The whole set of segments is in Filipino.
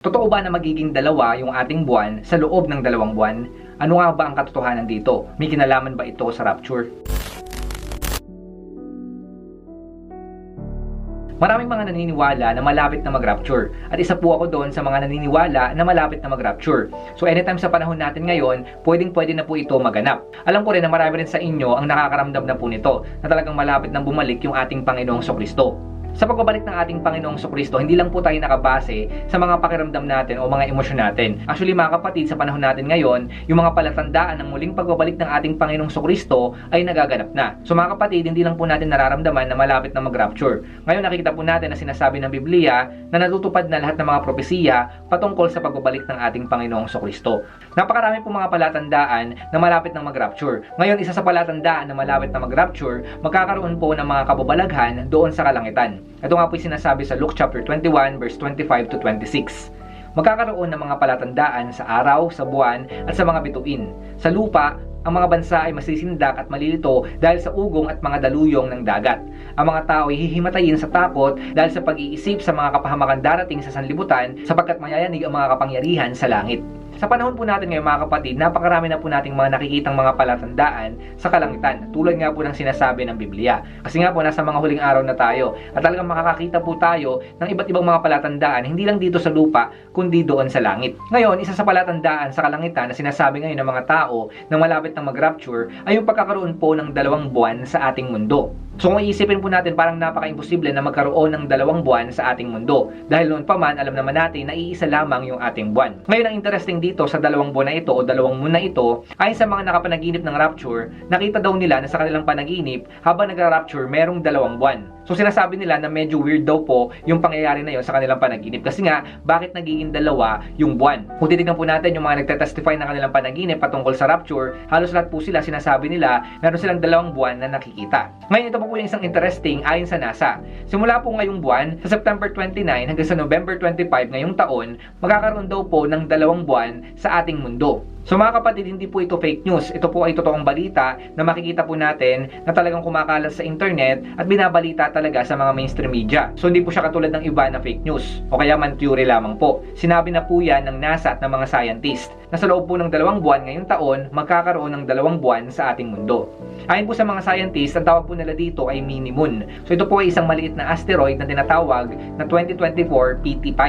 Totoo ba na magiging dalawa yung ating buwan sa loob ng dalawang buwan? Ano nga ba ang katotohanan dito? May kinalaman ba ito sa rapture? Maraming mga naniniwala na malapit na mag-rapture. At isa po ako doon sa mga naniniwala na malapit na mag-rapture. So anytime sa panahon natin ngayon, pwedeng pwede na po ito maganap. Alam ko rin na marami rin sa inyo ang nakakaramdam na po nito na talagang malapit nang bumalik yung ating Panginoong Kristo. Sa pagbabalik ng ating Panginoong Kristo, hindi lang po tayo nakabase sa mga pakiramdam natin o mga emosyon natin. Actually mga kapatid, sa panahon natin ngayon, yung mga palatandaan ng muling pagbabalik ng ating Panginoong Kristo ay nagaganap na. So mga kapatid, hindi lang po natin nararamdaman na malapit na mag-rapture. Ngayon nakikita po natin na sinasabi ng Biblia na natutupad na lahat ng mga propesiya patungkol sa pagbabalik ng ating Panginoong Kristo. Napakarami po mga palatandaan na malapit na mag-rapture. Ngayon, isa sa palatandaan na malapit na mag-rapture, magkakaroon po ng mga kababalaghan doon sa kalangitan. Ito nga po yung sinasabi sa Luke chapter 21 verse 25 to 26. Magkakaroon ng mga palatandaan sa araw, sa buwan, at sa mga bituin. Sa lupa, ang mga bansa ay masisindak at malilito dahil sa ugong at mga daluyong ng dagat. Ang mga tao ay hihimatayin sa takot dahil sa pag-iisip sa mga kapahamakan darating sa sanlibutan sapagkat mayayanig ang mga kapangyarihan sa langit. Sa panahon po natin ngayon mga kapatid, napakarami na po nating mga nakikitang mga palatandaan sa kalangitan. Tulad nga po ng sinasabi ng Biblia. Kasi nga po nasa mga huling araw na tayo at talagang makakakita po tayo ng iba't ibang mga palatandaan hindi lang dito sa lupa kundi doon sa langit. Ngayon, isa sa palatandaan sa kalangitan na sinasabi ngayon ng mga tao na malapit na mag-rapture ay yung pagkakaroon po ng dalawang buwan sa ating mundo. So kung iisipin po natin parang napaka-imposible na magkaroon ng dalawang buwan sa ating mundo. Dahil noon pa man, alam naman natin na iisa lamang yung ating buwan. Ngayon ang interesting dito sa dalawang buwan na ito o dalawang moon na ito, ay sa mga nakapanaginip ng rapture, nakita daw nila na sa kanilang panaginip, habang nagra-rapture, merong dalawang buwan. So sinasabi nila na medyo weird daw po yung pangyayari na yon sa kanilang panaginip. Kasi nga, bakit nagiging dalawa yung buwan? Kung titignan po natin yung mga nagtetestify ng kanilang panaginip patungkol sa rapture, halos lahat po sila sinasabi nila meron silang dalawang buwan na nakikita. Ngayon ito po po yung isang interesting ayon sa NASA. Simula po ngayong buwan, sa September 29 hanggang sa November 25 ngayong taon, magkakaroon daw po ng dalawang buwan sa ating mundo. So mga kapatid, hindi po ito fake news. Ito po ay totoong balita na makikita po natin na talagang kumakalat sa internet at binabalita talaga sa mga mainstream media. So hindi po siya katulad ng iba na fake news o kaya man theory lamang po. Sinabi na po yan ng NASA at ng mga scientist na sa loob po ng dalawang buwan ngayong taon, magkakaroon ng dalawang buwan sa ating mundo. Ayon po sa mga scientists, ang tawag po nila dito ay mini moon. So ito po ay isang maliit na asteroid na tinatawag na 2024 PT5.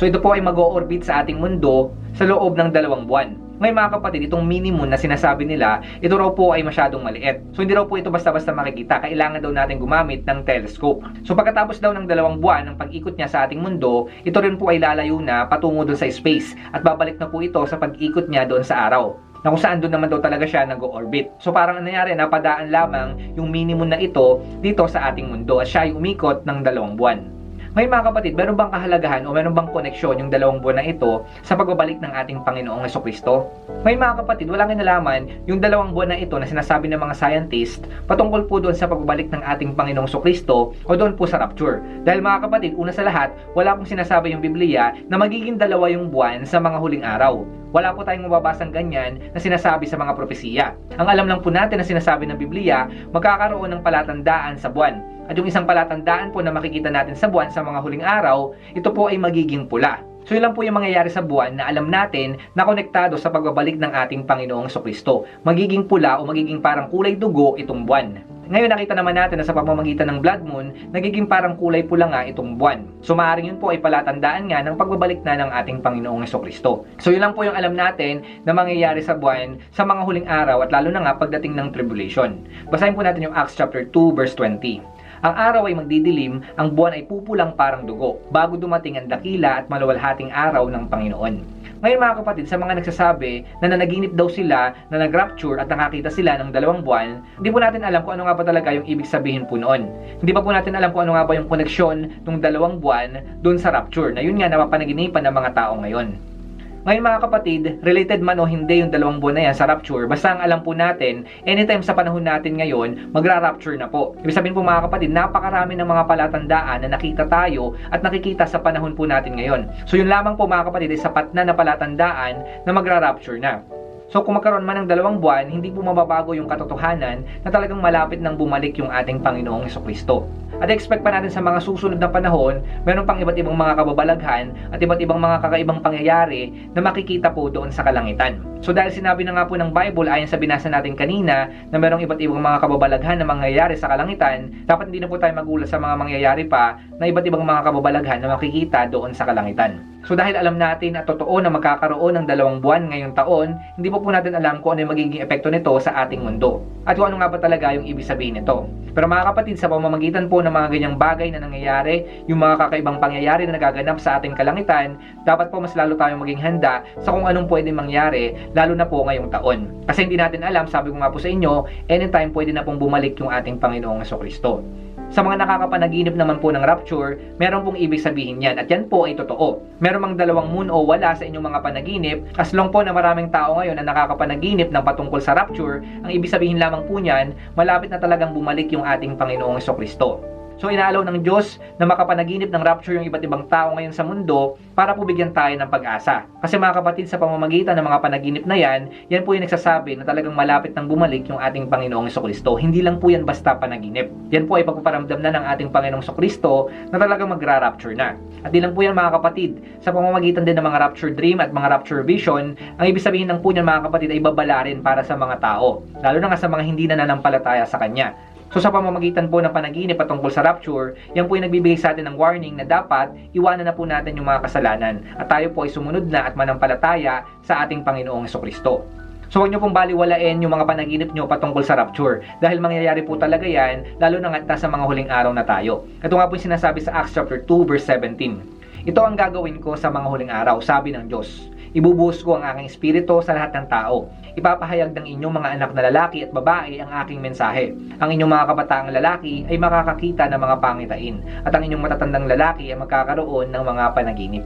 So ito po ay mag-o-orbit sa ating mundo sa loob ng dalawang buwan. Ngayon mga kapatid, itong minimum na sinasabi nila, ito raw po ay masyadong maliit. So hindi raw po ito basta-basta makikita. Kailangan daw natin gumamit ng telescope. So pagkatapos daw ng dalawang buwan ng pag-ikot niya sa ating mundo, ito rin po ay lalayo na patungo doon sa space at babalik na po ito sa pag-ikot niya doon sa araw na kung saan doon naman daw talaga siya nag-orbit. So parang ano nangyari, napadaan lamang yung minimum na ito dito sa ating mundo at siya ay umikot ng dalawang buwan. Ngayon mga kapatid, meron bang kahalagahan o meron bang koneksyon yung dalawang buwan na ito sa pagbabalik ng ating Panginoong Heso Kristo? Ngayon mga kapatid, walang kinalaman yung dalawang buwan na ito na sinasabi ng mga scientist patungkol po doon sa pagbabalik ng ating Panginoong Heso Kristo o doon po sa rapture. Dahil mga kapatid, una sa lahat, wala pong sinasabi yung Biblia na magiging dalawa yung buwan sa mga huling araw. Wala po tayong mababasang ganyan na sinasabi sa mga propesiya. Ang alam lang po natin na sinasabi ng Biblia, magkakaroon ng palatandaan sa buwan. At yung isang palatandaan po na makikita natin sa buwan sa mga huling araw, ito po ay magiging pula. So yun lang po yung mangyayari sa buwan na alam natin na konektado sa pagbabalik ng ating Panginoong Kristo. Magiging pula o magiging parang kulay dugo itong buwan. Ngayon nakita naman natin na sa pamamagitan ng blood moon, nagiging parang kulay pula nga itong buwan. So maaaring yun po ay palatandaan nga ng pagbabalik na ng ating Panginoong Kristo. So yun lang po yung alam natin na mangyayari sa buwan sa mga huling araw at lalo na nga pagdating ng tribulation. Basahin po natin yung Acts chapter 2 verse 20. Ang araw ay magdidilim, ang buwan ay pupulang parang dugo, bago dumating ang dakila at maluwalhating araw ng Panginoon. Ngayon mga kapatid, sa mga nagsasabi na nanaginip daw sila na nag-rapture at nakakita sila ng dalawang buwan, hindi po natin alam kung ano nga ba talaga yung ibig sabihin po noon. Hindi pa po natin alam kung ano nga ba yung koneksyon ng dalawang buwan doon sa rapture na yun nga napapanaginipan ng mga tao ngayon. Ngayon mga kapatid, related man o hindi yung dalawang buwan na yan sa rapture, basta ang alam po natin, anytime sa panahon natin ngayon, magra-rapture na po. Ibig sabihin po mga kapatid, napakarami ng mga palatandaan na nakita tayo at nakikita sa panahon po natin ngayon. So yun lamang po mga kapatid, ay sapat na na palatandaan na magra-rapture na. So kung magkaroon man ng dalawang buwan, hindi po mababago yung katotohanan na talagang malapit nang bumalik yung ating Panginoong Kristo. At expect pa natin sa mga susunod na panahon, meron pang iba't ibang mga kababalaghan at iba't ibang mga kakaibang pangyayari na makikita po doon sa kalangitan. So dahil sinabi na nga po ng Bible ayon sa binasa natin kanina na merong iba't ibang mga kababalaghan na mangyayari sa kalangitan, dapat hindi na po tayo magulat sa mga mangyayari pa na iba't ibang mga kababalaghan na makikita doon sa kalangitan. So dahil alam natin at totoo na magkakaroon ng dalawang buwan ngayong taon, hindi po po natin alam kung ano yung magiging epekto nito sa ating mundo. At kung ano nga ba talaga yung ibig sabihin nito. Pero mga kapatid, sa pamamagitan po ng mga ganyang bagay na nangyayari, yung mga kakaibang pangyayari na nagaganap sa ating kalangitan, dapat po mas lalo tayong maging handa sa kung anong pwede mangyari, lalo na po ngayong taon. Kasi hindi natin alam, sabi ko nga po sa inyo, anytime pwede na pong bumalik yung ating Panginoong Kristo. Sa mga nakakapanaginip naman po ng rapture, meron pong ibig sabihin yan at yan po ay totoo. Meron mang dalawang moon o wala sa inyong mga panaginip, as long po na maraming tao ngayon na nakakapanaginip ng patungkol sa rapture, ang ibig sabihin lamang po niyan, malapit na talagang bumalik yung ating Panginoong Kristo. So inaalaw ng Diyos na makapanaginip ng rapture yung iba't ibang tao ngayon sa mundo para po bigyan tayo ng pag-asa. Kasi mga kapatid, sa pamamagitan ng mga panaginip na yan, yan po yung nagsasabi na talagang malapit nang bumalik yung ating Panginoong Kristo. Hindi lang po yan basta panaginip. Yan po ay pagpaparamdam na ng ating Panginoong Kristo na talagang magra-rapture na. At di lang po yan mga kapatid, sa pamamagitan din ng mga rapture dream at mga rapture vision, ang ibig sabihin ng po niyan mga kapatid ay babala rin para sa mga tao. Lalo na nga sa mga hindi na nanampalataya sa Kanya. So sa pamamagitan po ng panaginip patungkol sa rapture, yan po yung nagbibigay sa atin ng warning na dapat iwanan na po natin yung mga kasalanan at tayo po ay sumunod na at manampalataya sa ating Panginoong Kristo. So huwag nyo pong baliwalain yung mga panaginip nyo patungkol sa rapture dahil mangyayari po talaga yan lalo na nga nasa mga huling araw na tayo. Ito nga po yung sinasabi sa Acts chapter 2 verse 17. Ito ang gagawin ko sa mga huling araw, sabi ng Diyos. Ibubuhos ko ang aking espiritu sa lahat ng tao. Ipapahayag ng inyong mga anak na lalaki at babae ang aking mensahe. Ang inyong mga kabataang lalaki ay makakakita ng mga pangitain at ang inyong matatandang lalaki ay magkakaroon ng mga panaginip.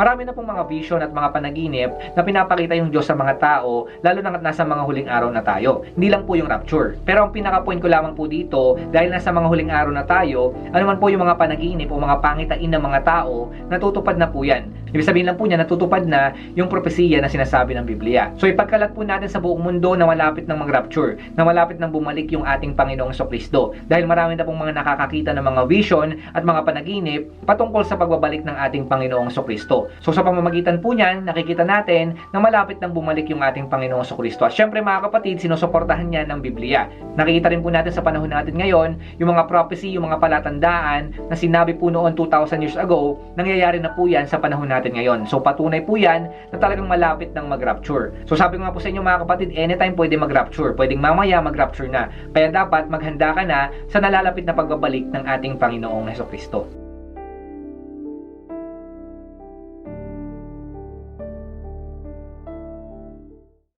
Marami na pong mga vision at mga panaginip na pinapakita yung Diyos sa mga tao, lalo na nasa mga huling araw na tayo. Hindi lang po yung rapture. Pero ang pinaka-point ko lamang po dito, dahil nasa mga huling araw na tayo, ano man po yung mga panaginip o mga pangitain ng mga tao, natutupad na po yan. Ibig sabihin lang po niya, natutupad na yung propesiya na sinasabi ng Biblia. So ipagkalat po natin sa buong mundo na malapit ng mag-rapture, na malapit ng bumalik yung ating Panginoong Kristo. Dahil marami na pong mga nakakakita ng mga vision at mga panaginip patungkol sa pagbabalik ng ating Panginoong Kristo. So sa pamamagitan po niyan, nakikita natin na malapit nang bumalik yung ating Panginoong Kristo. At syempre mga kapatid, sinusuportahan niya ng Biblia. Nakikita rin po natin sa panahon natin ngayon, yung mga prophecy, yung mga palatandaan na sinabi po noon 2,000 years ago, nangyayari na po yan sa panahon natin ngayon. So patunay po yan na talagang malapit ng mag-rapture. So sabi ko nga po sa inyo mga kapatid, anytime pwede mag-rapture. Pwedeng mamaya mag-rapture na. Kaya dapat maghanda ka na sa nalalapit na pagbabalik ng ating Panginoong Kristo.